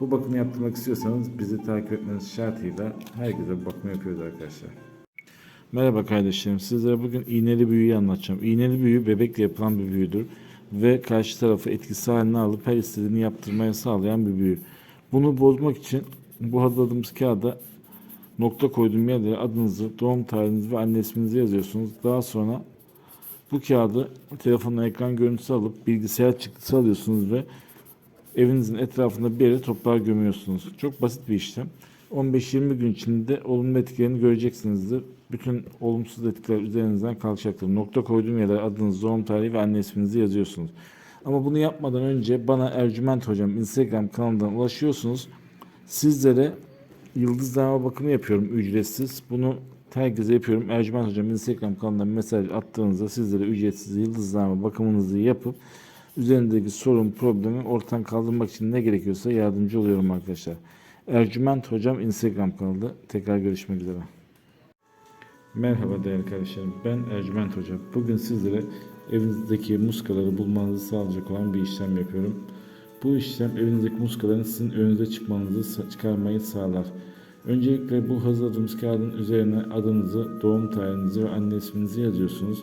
Bu bakımı yaptırmak istiyorsanız bizi takip etmeniz şartıyla herkese bu bakımı yapıyoruz arkadaşlar. Merhaba kardeşlerim. Sizlere bugün iğneli büyüyü anlatacağım. İğneli büyü bebekle yapılan bir büyüdür ve karşı tarafı etkisi haline alıp her istediğini yaptırmaya sağlayan bir büyü. Bunu bozmak için bu hazırladığımız kağıda nokta koyduğum yerlere adınızı, doğum tarihinizi ve anne isminizi yazıyorsunuz. Daha sonra bu kağıdı telefonla ekran görüntüsü alıp bilgisayar çıktısı alıyorsunuz ve evinizin etrafında bir yere toprağa gömüyorsunuz. Çok basit bir işlem. 15-20 gün içinde olumlu etkilerini göreceksinizdir. Bütün olumsuz etkiler üzerinizden kalkacaktır. Nokta koyduğum yerlere adınız, doğum tarihi ve anne isminizi yazıyorsunuz. Ama bunu yapmadan önce bana Ercüment Hocam Instagram kanalından ulaşıyorsunuz. Sizlere yıldızlama bakımı yapıyorum ücretsiz. Bunu herkese yapıyorum. Ercüment Hocam Instagram kanalından mesaj attığınızda sizlere ücretsiz yıldızlama bakımınızı yapıp üzerindeki sorun, problemi ortadan kaldırmak için ne gerekiyorsa yardımcı oluyorum arkadaşlar. Ercüment Hocam Instagram kanalı. Tekrar görüşmek üzere. Merhaba değerli kardeşlerim. Ben Ercüment Hoca. Bugün sizlere evinizdeki muskaları bulmanızı sağlayacak olan bir işlem yapıyorum. Bu işlem evinizdeki muskaların sizin önünüze çıkmanızı çıkarmayı sağlar. Öncelikle bu hazırladığımız kağıdın üzerine adınızı, doğum tarihinizi ve anne isminizi yazıyorsunuz.